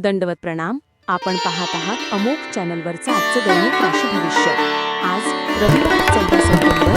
दंडवत प्रणाम. आपण पाहत आहात अमोक चॅनलवरचं आजचं दैनिक राशी भविष्य. आज रविवार चौदा सप्टेंबर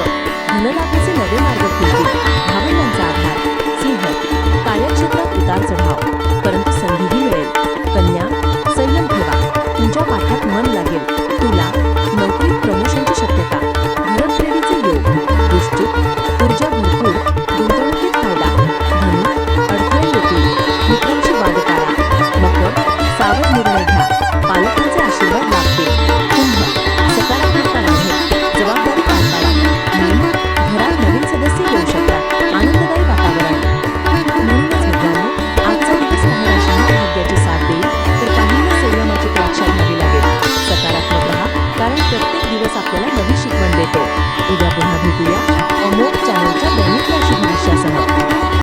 हक्क धनलाभाचे नवे मार्ग खुलतील भावंडांचा आधार. सिंह कार्यक्षेत्रात उतार चढाव परंतु संधीही मिळेल. कन्या संयम ठेवा. तुमच्या पाठात मन लागेल. कारण प्रत्येक दिवस आपल्याला नवी शिकवण देतो. उद्या पुन्हा भेटू.